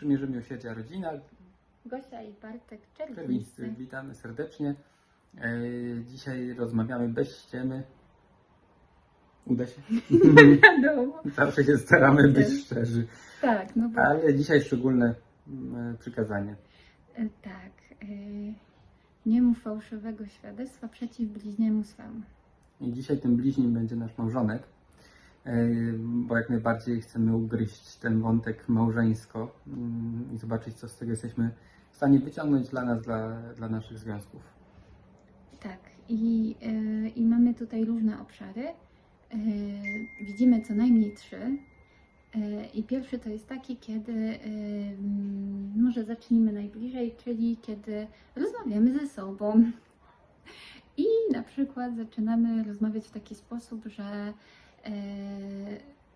Przymierze miłosierdzia rodzina. Gosia i Bartek Czerwińscy, witamy serdecznie. E, dzisiaj rozmawiamy bez ściemy. Uda się? Wiadomo. Zawsze się staramy być szczerzy. Tak, no bo Ale dzisiaj szczególne mm, przykazanie. e, tak. E, nie mów fałszywego świadectwa przeciw bliźniemu swemu. I dzisiaj tym bliźnim będzie nasz małżonek, e, bo jak najbardziej chcemy ugryźć ten wątek małżeńsko mm, i zobaczyć, co z tego jesteśmy w stanie wyciągnąć dla nas, dla, dla naszych związków. Tak. I, e, I mamy tutaj różne obszary. E, widzimy co najmniej trzy. E, I pierwszy to jest taki, kiedy e, mm, może zacznijmy najbliżej, czyli kiedy rozmawiamy ze sobą. I na przykład zaczynamy rozmawiać w taki sposób, że e,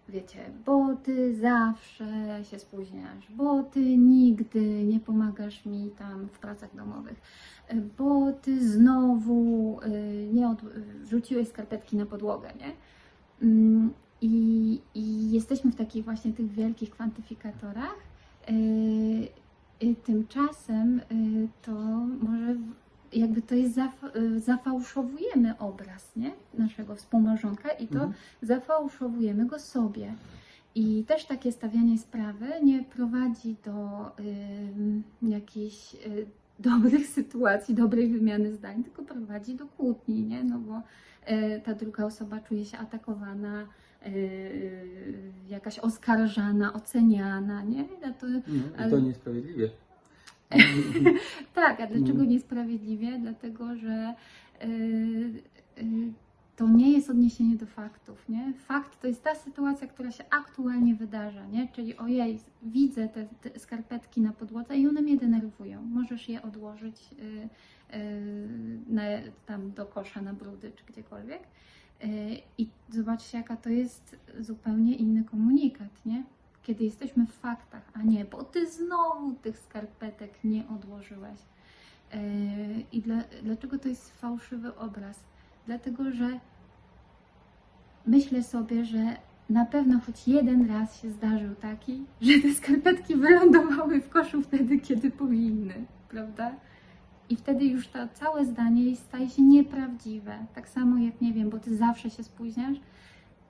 wiecie, bo ty zawsze się spóźniasz, bo ty nigdy nie pomagasz mi tam w pracach domowych, e, bo ty znowu e, nie od, wrzuciłeś skarpetki na podłogę, nie? Mm, I, I jesteśmy w takich właśnie tych wielkich kwantyfikatorach. E, e, Tymczasem e, to może jakby to jest zaf, zafałszowujemy obraz nie? naszego współmałżonka i to Mhm. zafałszowujemy go sobie. I też takie stawianie sprawy nie prowadzi do ym, jakichś y, dobrych sytuacji, dobrej wymiany zdań, tylko prowadzi do kłótni, nie? No bo y, ta druga osoba czuje się atakowana, y, jakaś oskarżana, oceniana, nie? To, No, to niesprawiedliwie. tak, a dlaczego Mhm. niesprawiedliwie? Dlatego, że y, y, to nie jest odniesienie do faktów, nie? Fakt to jest ta sytuacja, która się aktualnie wydarza, nie? Czyli ojej, widzę te, te skarpetki na podłodze i one mnie denerwują. Możesz je odłożyć y, na, tam do kosza na brudy czy gdziekolwiek. I zobaczcie, jaka to jest zupełnie inny komunikat, nie? Kiedy jesteśmy w faktach, a nie, bo ty znowu tych skarpetek nie odłożyłeś. Yy, I dla, dlaczego to jest fałszywy obraz? Dlatego, że myślę sobie, że na pewno choć jeden raz się zdarzył taki, że te skarpetki wylądowały w koszu wtedy, kiedy powinny, prawda? I wtedy już to całe zdanie staje się nieprawdziwe. Tak samo jak, nie wiem, bo ty zawsze się spóźniasz,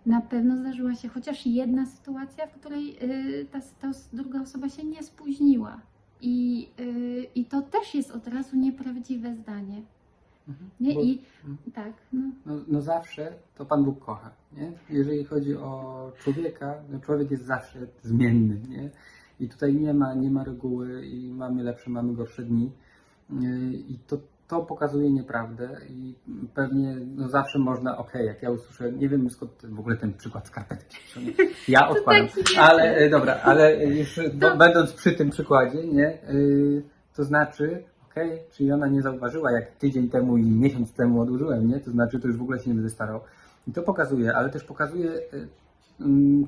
na pewno zdarzyła się chociaż jedna sytuacja, w której y, ta, ta druga osoba się nie spóźniła. I, y, I to też jest od razu nieprawdziwe zdanie. Mhm. Nie? Bo- I Mhm. tak, no, No, no zawsze to Pan Bóg kocha, nie? Jeżeli chodzi o człowieka, no człowiek jest zawsze zmienny, nie? I tutaj nie ma, nie ma reguły i mamy lepsze, mamy gorsze dni. Yy, I to, to pokazuje nieprawdę i pewnie no zawsze można, okej, jak ja usłyszę, nie wiem skąd w ogóle ten przykład skarpetki. Ja jest. ale e, dobra, ale już będąc przy tym przykładzie, nie? Yy, To znaczy, okej, czyli ona nie zauważyła, jak tydzień temu i miesiąc temu odłożyłem, nie? To znaczy, to już w ogóle się nie będę starał. I to pokazuje, ale też pokazuje mm,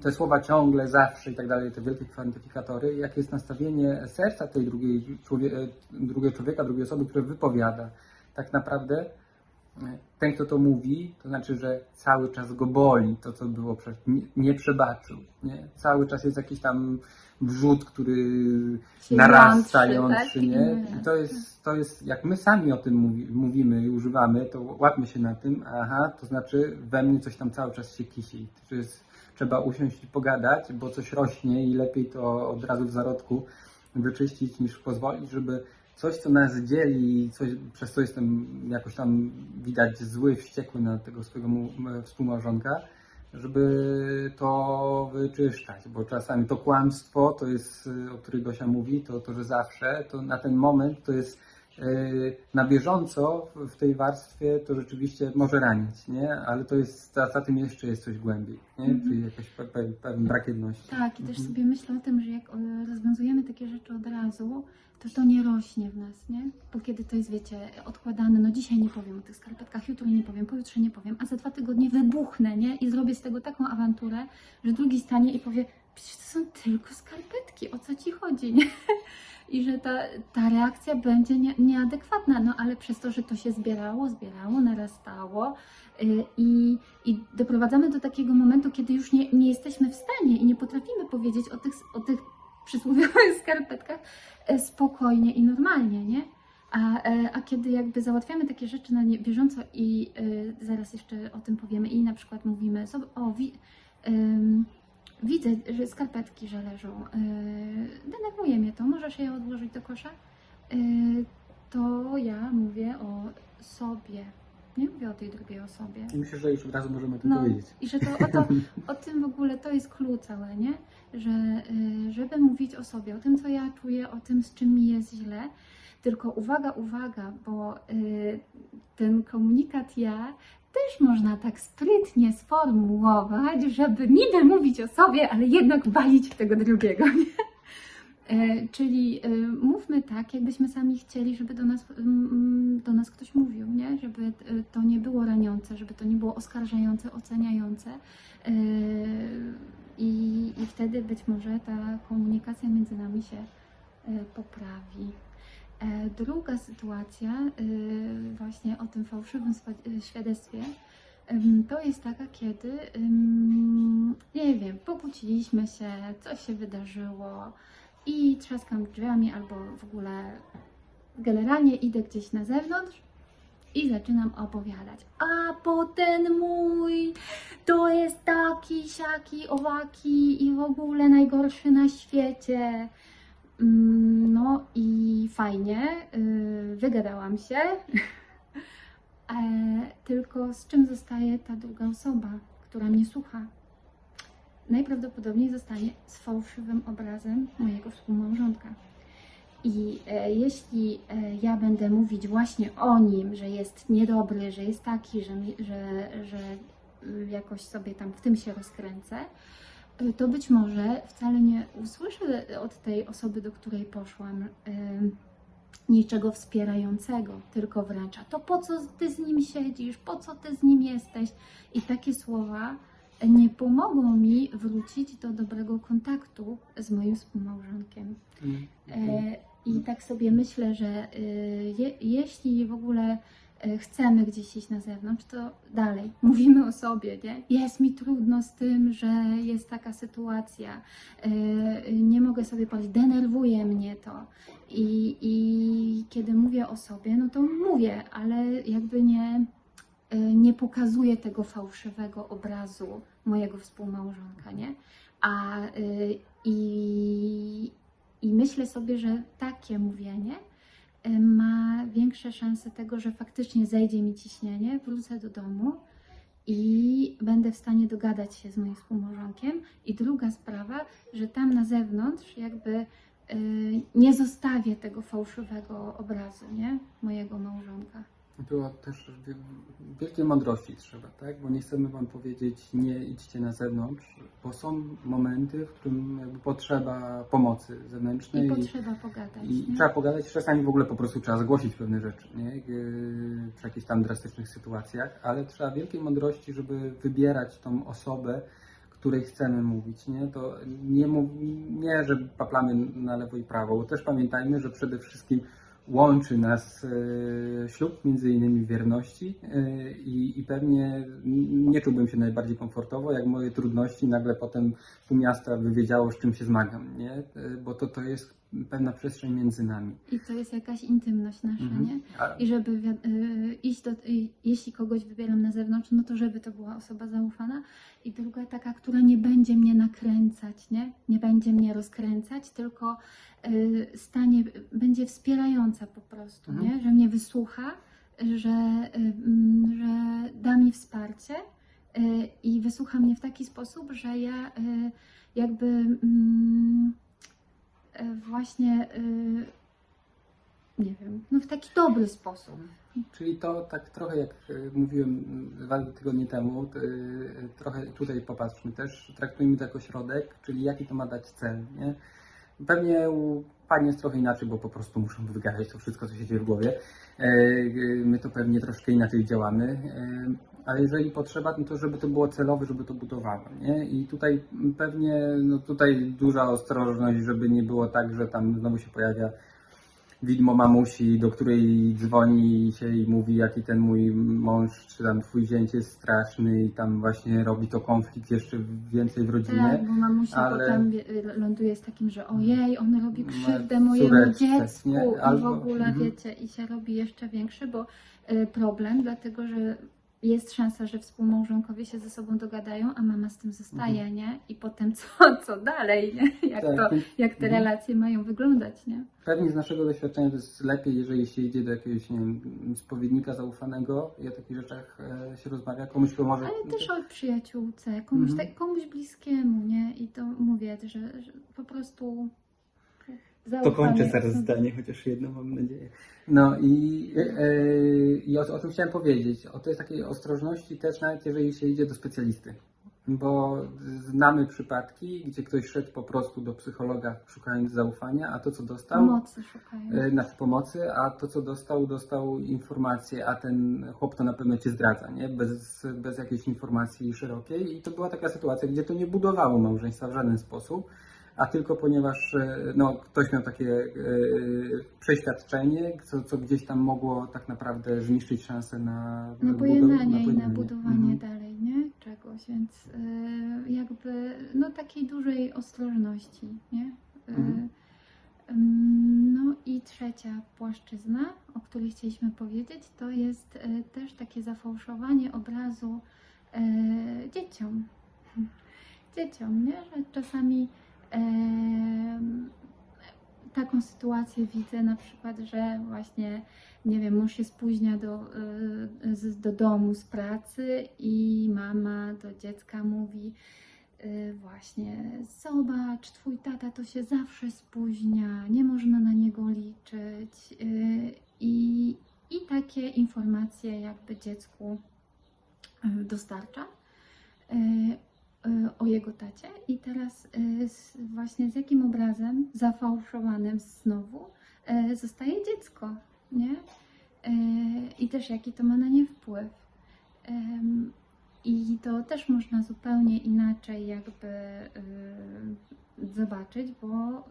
te słowa ciągle, zawsze i tak dalej, te wielkie kwantyfikatory, jakie jest nastawienie serca tej drugiej, człowie, e, drugiego człowieka, drugiej osoby, które wypowiada. Tak naprawdę e, ten, kto to mówi, to znaczy, że cały czas go boli to, co było, nie, nie przebaczył. Nie? Cały czas jest jakiś tam wrzut, który narasta, jątrzy, tak? nie? Narasta. I to jest, to jest, jak my sami o tym mówi, mówimy i używamy, to łapmy się na tym, aha, to znaczy we mnie coś tam cały czas się kisi. To jest, trzeba usiąść i pogadać, bo coś rośnie i lepiej to od razu w zarodku wyczyścić, niż pozwolić, żeby coś, co nas dzieli, coś, przez co jestem jakoś tam widać zły, wściekły na tego swojego współmałżonka, żeby to wyczyszczać, bo czasami to kłamstwo, to jest, y, o którym Gosia mówi, to, to że zawsze, to na ten moment to jest na bieżąco w- tej warstwie to rzeczywiście może ranić, nie? Ale to jest, za, za tym jeszcze jest coś głębiej, nie? Mhm. Czyli jakiś pe, pe, pewien brak jedności. tak, i też Mhm. sobie myślę o tym, że jak e, rozwiązujemy takie rzeczy od razu, to to nie rośnie w nas, nie? Bo kiedy to jest, wiecie, odkładane, no dzisiaj nie powiem o tych skarpetkach, jutro nie powiem, pojutrze nie powiem, a za dwa tygodnie wybuchnę, nie? I zrobię z tego taką awanturę, że drugi stanie i powie, przecież to są tylko skarpetki, o co ci chodzi, nie? I że ta, ta reakcja będzie nie, nieadekwatna, no ale przez to, że to się zbierało, zbierało, narastało y, i, i doprowadzamy do takiego momentu, kiedy już nie, nie jesteśmy w stanie i nie potrafimy powiedzieć o tych, o tych przysłowiowych skarpetkach e, spokojnie i normalnie, nie? A, e, a kiedy jakby załatwiamy takie rzeczy na bieżąco i e, zaraz jeszcze o tym powiemy i na przykład mówimy sobie, o wi, widzę, że skarpetki, że leżą, e, denerwuje mnie to, możesz je odłożyć do kosza? E, to ja mówię o sobie, nie mówię o tej drugiej osobie. I myślę, że już od razu możemy o tym No, powiedzieć. i że to o, to o tym w ogóle to jest clue całe, nie? Że y, żeby mówić o sobie, o tym, co ja czuję, o tym, z czym mi jest źle. Tylko uwaga, uwaga, bo y, ten komunikat ja też można tak sprytnie sformułować, żeby niby mówić o sobie, ale jednak walić w tego drugiego? E, Czyli e, mówmy tak, jakbyśmy sami chcieli, żeby do nas, do nas ktoś mówił, nie? żeby e, to nie było raniące, żeby to nie było oskarżające, oceniające. I, I wtedy być może ta komunikacja między nami się poprawi. E, Druga sytuacja, e, właśnie o tym fałszywym e, świadectwie, to jest taka, kiedy, nie wiem, pokłóciliśmy się, coś się wydarzyło, i trzaskam drzwiami albo w ogóle generalnie idę gdzieś na zewnątrz i zaczynam opowiadać. A potem mój to jest taki, siaki, owaki i w ogóle najgorszy na świecie. Mm, No i fajnie, yy, wygadałam się. E, Tylko z czym zostaje ta druga osoba, która mnie słucha? najprawdopodobniej zostanie z fałszywym obrazem mojego współmałżonka. I e, jeśli e, ja będę mówić właśnie o nim, że jest niedobry, że jest taki, że, że, że y, jakoś sobie tam w tym się rozkręcę, y, to być może wcale nie usłyszę od tej osoby, do której poszłam, niczego wspierającego, tylko wręcz, a to po co ty z nim siedzisz, po co ty z nim jesteś? I takie słowa nie pomogą mi wrócić do dobrego kontaktu z moim współmałżonkiem. Mm, I tak sobie myślę, że y, je, jeśli w ogóle chcemy gdzieś iść na zewnątrz, to dalej mówimy o sobie, nie? Jest mi trudno z tym, że jest taka sytuacja, e, nie mogę sobie powiedzieć, denerwuje mnie to. I, I kiedy mówię o sobie, no to mówię, ale jakby nie, e, nie pokazuję tego fałszywego obrazu mojego współmałżonka, nie? A i, i myślę sobie, że takie mówienie ma większe szanse tego, że faktycznie zejdzie mi ciśnienie, wrócę do domu i będę w stanie dogadać się z moim współmałżonkiem. I druga sprawa, że tam na zewnątrz jakby y, nie zostawię tego fałszywego obrazu, nie? Mojego małżonka. Było też wie- wielkiej mądrości trzeba, tak? Bo nie chcemy Wam powiedzieć, nie idźcie na zewnątrz, bo są momenty, w którym jakby potrzeba pomocy zewnętrznej I potrzeba pogadać. i, trzeba pogadać. Czasami w ogóle po prostu trzeba zgłosić pewne rzeczy, nie? Yy, Przy jakichś tam drastycznych sytuacjach, ale trzeba wielkiej mądrości, żeby wybierać tą osobę, której chcemy mówić, nie? To nie, mów, nie, że paplamy na lewo i prawo, bo też pamiętajmy, że przede wszystkim łączy nas e, ślub, między innymi wierności e, i, i pewnie nie czułbym się najbardziej komfortowo, jak moje trudności nagle potem pół miasta by wiedziało, z czym się zmagam, nie? E, Bo to, to jest pewna przestrzeń między nami. I to jest jakaś intymność nasza, Mhm. nie? I żeby y, iść do, jeśli kogoś wybieram na zewnątrz, no to żeby to była osoba zaufana. I druga taka, która nie będzie mnie nakręcać, nie? Nie będzie mnie rozkręcać, tylko y, stanie, będzie wspierająca po prostu, Mhm. nie? Że mnie wysłucha, że, y, mm, że da mi wsparcie i wysłucha mnie w taki sposób, że ja jakby mm, właśnie y, nie wiem, no w taki dobry sposób. Czyli to tak trochę jak e, mówiłem dwa tygodnie temu, e, trochę tutaj popatrzmy też, traktujmy to jako środek, czyli jaki to ma dać cel, nie? Pewnie u Pani jest trochę inaczej, bo po prostu muszą wygadać to wszystko, co się dzieje w głowie. E, e, My to pewnie troszkę inaczej działamy, e, ale jeżeli potrzeba, no to żeby to było celowe, żeby to budowało, nie? I tutaj pewnie, no tutaj duża ostrożność, żeby nie było tak, że tam znowu się pojawia widmo mamusi, do której dzwoni się i mówi, jaki ten mój mąż, czy tam twój zięć jest straszny i tam właśnie robi to konflikt jeszcze więcej w rodzinie. Tak, bo mamusia ale- potem ląduje z takim, że ojej, on robi krzywdę mojemu córeczce, dziecku nie? i w Albo- ogóle mhm. wiecie, i się robi jeszcze większy, bo y, problem, dlatego że jest szansa, że współmałżonkowie się ze sobą dogadają, a mama z tym zostaje, nie? I potem co, co dalej, nie? Jak, Mhm. Tak, to, jak te Mhm. relacje mają wyglądać, nie? Pewnie z naszego doświadczenia to jest lepiej, jeżeli się idzie do jakiegoś nie wiem, spowiednika zaufanego i o takich rzeczach e, się rozmawia. Komuś, kto może... Ale też o przyjaciółce, komuś, Mhm. tak, komuś bliskiemu, nie? I to mówię, że, że po prostu To kończę zaufanie- zaraz zdanie, chociaż jedno mam nadzieję. No i, e, i o, o tym chciałem powiedzieć. O tej takiej ostrożności też nawet jeżeli się idzie do specjalisty. Bo znamy przypadki, gdzie ktoś szedł po prostu do psychologa szukając zaufania, a to co dostał, Pomocy szukają. e, znaczy pomocy, a to co dostał, dostał informację, a ten chłop to na pewno cię zdradza, nie? Bez, bez jakiejś informacji szerokiej. I to była taka sytuacja, gdzie to nie budowało małżeństwa w żaden sposób, a tylko ponieważ e, no, ktoś miał takie e, przeświadczenie, co, co gdzieś tam mogło tak naprawdę zniszczyć szansę na, na pojednanie i na budowanie Mhm. dalej, nie? Czegoś, więc y, jakby no takiej dużej ostrożności, nie? Mhm. No i trzecia płaszczyzna, o której chcieliśmy powiedzieć, to jest też takie zafałszowanie obrazu dzieciom. Dzieciom, nie? Że czasami taką sytuację widzę na przykład, że właśnie, nie wiem, mąż się spóźnia do, z, do domu z pracy i mama do dziecka mówi y, właśnie zobacz, twój tata to się zawsze spóźnia, nie można na niego liczyć y, i, i takie informacje jakby dziecku dostarcza o jego tacie i teraz y, z, właśnie z jakim obrazem zafałszowanym znowu y, zostaje dziecko, nie? Y, I też jaki to ma na nie wpływ. I to też można zupełnie inaczej jakby y, zobaczyć, bo y,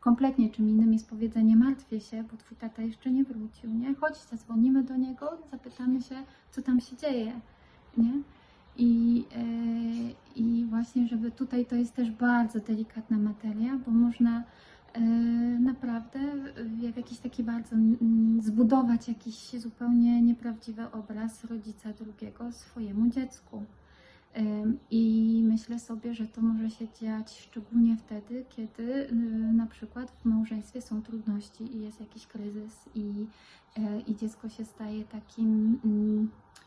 kompletnie czym innym jest powiedzenie martwię się, bo twój tata jeszcze nie wrócił, nie? Chodź, zadzwonimy do niego, zapytamy się, co tam się dzieje, nie? I, e, I właśnie, żeby tutaj to jest też bardzo delikatna materia, bo można e, naprawdę w jakiś taki bardzo zbudować jakiś zupełnie nieprawdziwy obraz rodzica drugiego swojemu dziecku. Ym, I myślę sobie, że to może się dziać szczególnie wtedy, kiedy na przykład w małżeństwie są trudności i jest jakiś kryzys i, e, i dziecko się staje takim, mm, e,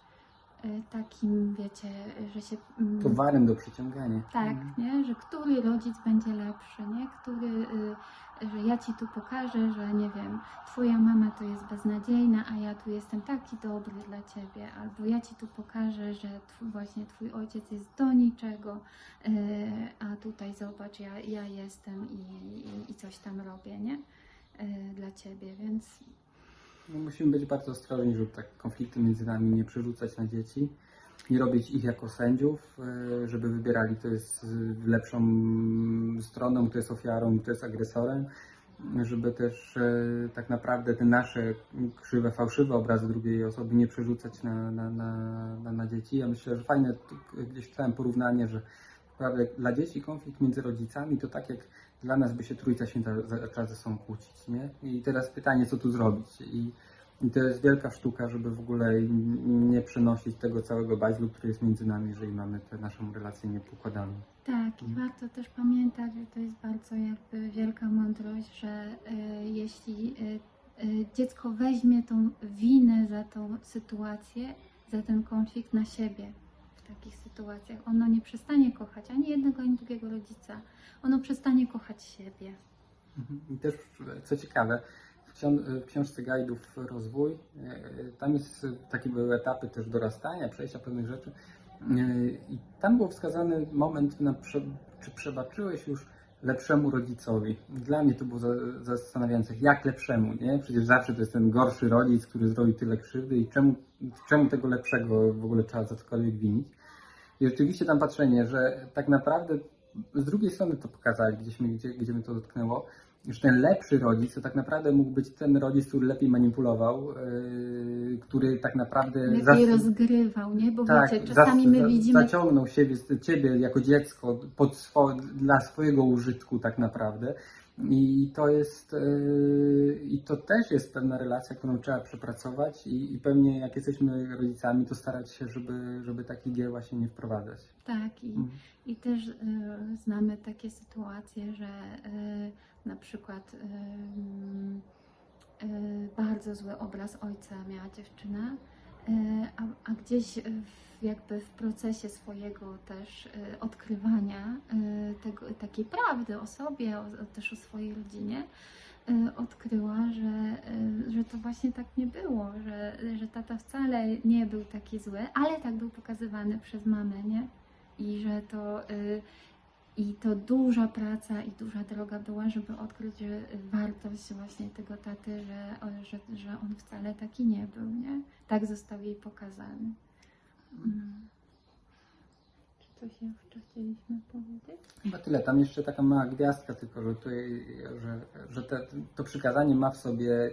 takim wiecie, że się... mm, Towarem do przyciągania. tak, nie? Że który rodzic będzie lepszy, nie? Który, y, że ja ci tu pokażę, że nie wiem, twoja mama to jest beznadziejna, a ja tu jestem taki dobry dla ciebie, albo ja ci tu pokażę, że twój, właśnie twój ojciec jest do niczego, y, a tutaj zobacz, ja, ja jestem i, i, i coś tam robię, nie? Y, dla ciebie, więc No, musimy być bardzo ostrożni, żeby tak konflikty między nami nie przerzucać na dzieci. Nie robić ich jako sędziów, e, żeby wybierali, kto jest lepszą stroną, kto jest ofiarą, kto jest agresorem. Żeby też e, tak naprawdę te nasze krzywe, fałszywe obrazy drugiej osoby nie przerzucać na, na, na, na, dzieci. Ja myślę, że fajne, gdzieś czytałem porównanie, że naprawdę dla dzieci konflikt między rodzicami to tak jak dla nas by się Trójca Święta zaczęła ze sobą kłócić, nie? I teraz pytanie, co tu zrobić? I, I to jest wielka sztuka, żeby w ogóle nie przenosić tego całego baźlu, który jest między nami, jeżeli mamy tę naszą relację niepokładaną. Tak, i warto też pamiętać, że to jest bardzo jakby wielka mądrość, że y, jeśli y, y, dziecko weźmie tą winę za tą sytuację, za ten konflikt na siebie takich sytuacjach, ono nie przestanie kochać ani jednego, ani drugiego rodzica. Ono przestanie kochać siebie. Mhm. I też, co ciekawe, w, książ- w książce Gajdów Rozwój, e, tam jest takie były etapy też dorastania, przejścia pewnych rzeczy. E, I tam był wskazany moment, na prze, czy przebaczyłeś już lepszemu rodzicowi. Dla mnie to było za- zastanawiające, jak lepszemu, nie? Przecież zawsze to jest ten gorszy rodzic, który zrobił tyle krzywdy i czemu, czemu tego lepszego w ogóle trzeba za cokolwiek winić. I rzeczywiście tam patrzenie, że tak naprawdę z drugiej strony to pokazali, gdzieś mnie, gdzie, gdzie mnie to dotknęło, już ten lepszy rodzic, to tak naprawdę mógł być ten rodzic, który lepiej manipulował, yy, który tak naprawdę Lepiej zas- rozgrywał, nie? Bo tak, wiecie, czasami zas- my widzimy zaciągnął siebie, ciebie jako dziecko pod swo- dla swojego użytku tak naprawdę. I to jest yy, i to też jest pewna relacja, którą trzeba przepracować i, i pewnie jak jesteśmy rodzicami, to starać się, żeby, żeby takich gier właśnie nie wprowadzać. Tak, i, Mhm. i też y, znamy takie sytuacje, że y, na przykład y, y, bardzo zły obraz ojca miała dziewczyna, a, a gdzieś y, w, jakby w procesie swojego też y, odkrywania tego, takiej prawdy o sobie, o, też o swojej rodzinie, odkryła, że, że to właśnie tak nie było, że, że tata wcale nie był taki zły, ale tak był pokazywany przez mamę, nie? I że to i to duża praca i duża droga była, żeby odkryć wartość właśnie tego taty, że, że, że on wcale taki nie był, nie? Tak został jej pokazany. Mm. Czy coś jeszcze chcieliśmy powiedzieć? Chyba tyle. Tam jeszcze taka mała gwiazdka, tylko że, tutaj, że, że te, to przykazanie ma w sobie y,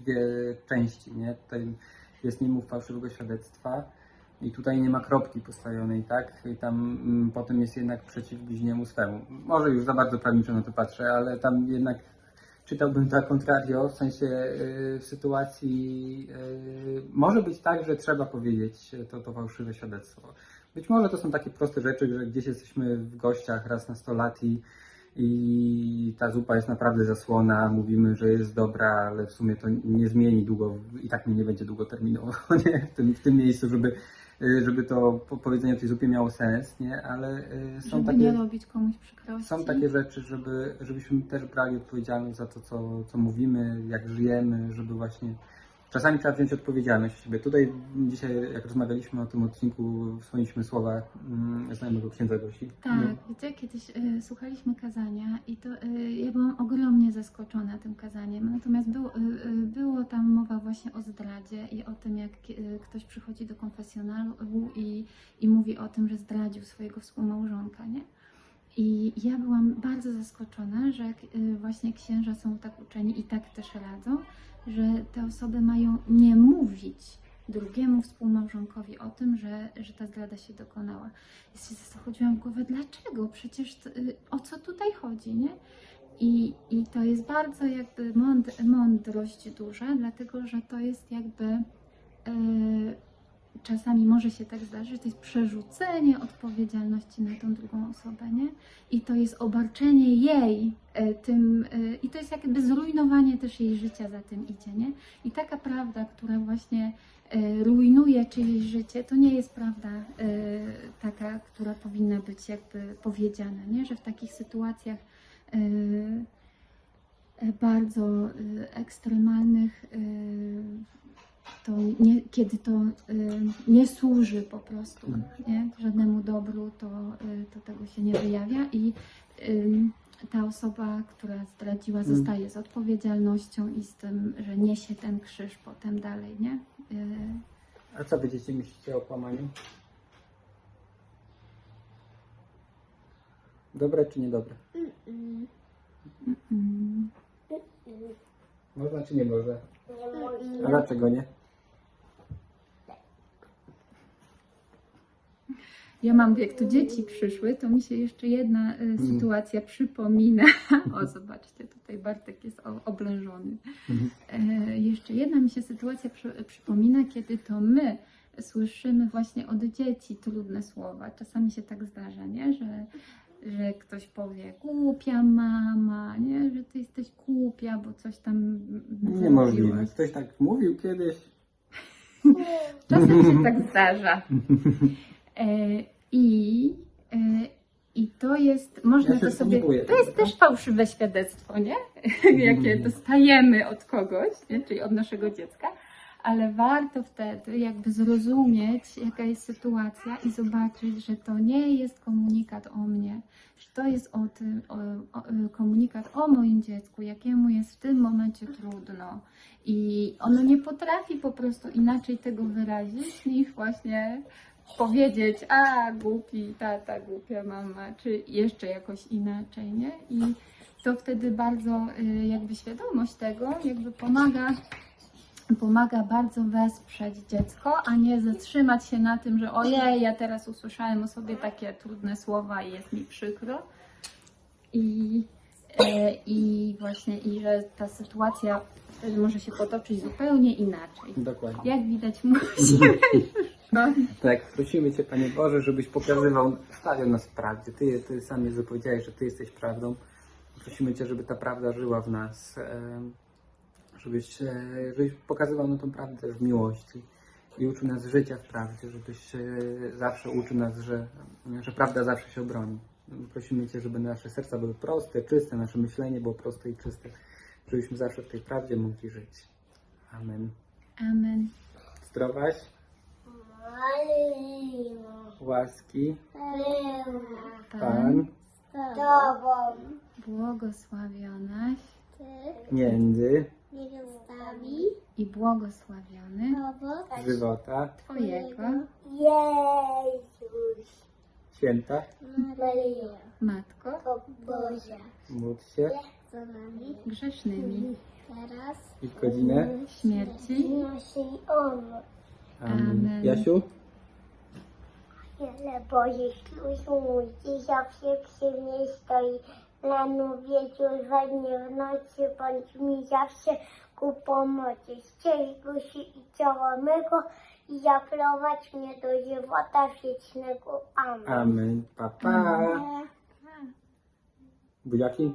dwie części. Nie? Tutaj jest nie mów fałszywego świadectwa i tutaj nie ma kropki postawionej, tak? I tam mm, potem jest jednak przeciw bliźniemu swemu. Może już za bardzo prawniczo na to patrzę, ale tam jednak czytałbym to contrario, w sensie y, w sytuacji y, może być tak, że trzeba powiedzieć to, to fałszywe świadectwo. Być może to są takie proste rzeczy, że gdzieś jesteśmy w gościach raz na 100 lat i, i ta zupa jest naprawdę zasłona, mówimy, że jest dobra, ale w sumie to nie zmieni długo i tak mnie nie będzie długoterminowo nie? W, tym, w tym miejscu, żeby, żeby to po- powiedzenie o tej zupie miało sens, nie? ale y, są Żeby takie... nie robić komuś przykrości. Są takie rzeczy, żeby, żebyśmy też brali odpowiedzialność za to, co, co mówimy, jak żyjemy, żeby właśnie czasami trzeba wziąć odpowiedzialność w siebie. Tutaj dzisiaj, jak rozmawialiśmy o tym odcinku, wspomnieliśmy słowa mm, znajomego księdza Gosi. Tak, No, gdzie kiedyś y, słuchaliśmy kazania i to y, ja byłam ogromnie zaskoczona tym kazaniem. Natomiast było, y, y, było tam mowa właśnie o zdradzie i o tym, jak y, ktoś przychodzi do konfesjonalu i, i mówi o tym, że zdradził swojego współmałżonka, nie? I ja byłam bardzo zaskoczona, że y, właśnie księża są tak uczeni i tak też radzą, że te osoby mają nie mówić drugiemu współmałżonkowi o tym, że, że ta zdrada się dokonała. I się zachodziłam w głowę, dlaczego? Przecież y, o co tutaj chodzi, nie? I, I to jest bardzo jakby mąd, mądrość duża, dlatego że to jest jakby y, czasami może się tak zdarzyć, to jest przerzucenie odpowiedzialności na tą drugą osobę, nie? I to jest obarczenie jej e, tym, e, i to jest jakby zrujnowanie też jej życia za tym idzie, nie? I taka prawda, która właśnie e, rujnuje czyjeś życie, to nie jest prawda taka, która powinna być jakby powiedziana, nie? Że w takich sytuacjach bardzo ekstremalnych to nie, kiedy to y, nie służy po prostu nie? żadnemu dobru, to, y, to tego się nie wyjawia i y, ta osoba, która zdradziła, Mm. zostaje z odpowiedzialnością i z tym, że niesie ten krzyż potem dalej, nie? Y, A co wy dzieci myślicie o kłamaniu? Dobre czy niedobre? mm. Można czy nie można? A dlaczego nie? Ja mam, jak tu dzieci przyszły, to mi się jeszcze jedna y, sytuacja przypomina. O, zobaczcie, tutaj Bartek jest o- oblężony. Mhm. E, jeszcze jedna mi się sytuacja przy, przypomina, kiedy to my słyszymy właśnie od dzieci trudne słowa. Czasami się tak zdarza, nie? Że, że ktoś powie głupia mama, nie? Że ty jesteś głupia, bo coś tam Niemożliwe. zrobiłaś. Ktoś tak mówił kiedyś. Czasem się tak zdarza. E, I, e, I to jest, można Ja to sobie. To jest też fałszywe świadectwo, nie? Jakie dostajemy od kogoś, nie? czyli od naszego dziecka. Ale warto wtedy jakby zrozumieć, jaka jest sytuacja i zobaczyć, że to nie jest komunikat o mnie, że to jest o tym, o, o, komunikat o moim dziecku, jakiemu jest w tym momencie trudno. I ono nie potrafi po prostu inaczej tego wyrazić, niż właśnie powiedzieć, a głupi tata, głupia mama, czy jeszcze jakoś inaczej, nie? I, to wtedy bardzo y, jakby świadomość tego jakby pomaga, pomaga bardzo wesprzeć dziecko, a nie zatrzymać się na tym, że ojej, ja teraz usłyszałem o sobie takie trudne słowa i jest mi przykro. I, e, i właśnie, i że ta sytuacja wtedy może się potoczyć zupełnie inaczej. Dokładnie. Jak widać, musimy no, Tak, prosimy Cię, Panie Boże, żebyś pokazywał, stawiał nas w prawdzie. Ty, ty sam Jezu powiedziałeś, że Ty jesteś prawdą. Prosimy Cię, żeby ta prawda żyła w nas, em, żebyś, e, żebyś pokazywał nam tą prawdę też w miłości i uczył nas życia w prawdzie, żebyś e, zawsze uczył nas, że, że prawda zawsze się obroni. Prosimy Cię, żeby nasze serca były proste, czyste, nasze myślenie było proste i czyste, żebyśmy zawsze w tej prawdzie mogli żyć. Amen. amen. Zdrowaś, łaski, Pan. Tobą. Błogosławionaś. Między. Nie zostawi i błogosławiony. Owoc żywota. Twojego. Jezus. Święta, Maryjo. Matko. To Boże. Módl się. Za nami grzesznymi. Teraz i w godzinę. śmierci. naszej. Amen. Jasiu, Wiele Bożych ludzi zawsze przy mnie stoi na wieczór we dnie w nocy bądź mi zawsze ku pomocy. Ścieżku się i ciała mego i zaprowadź mnie do żywota wiecznego. Amen. amen. Pa, pa. Buziaki.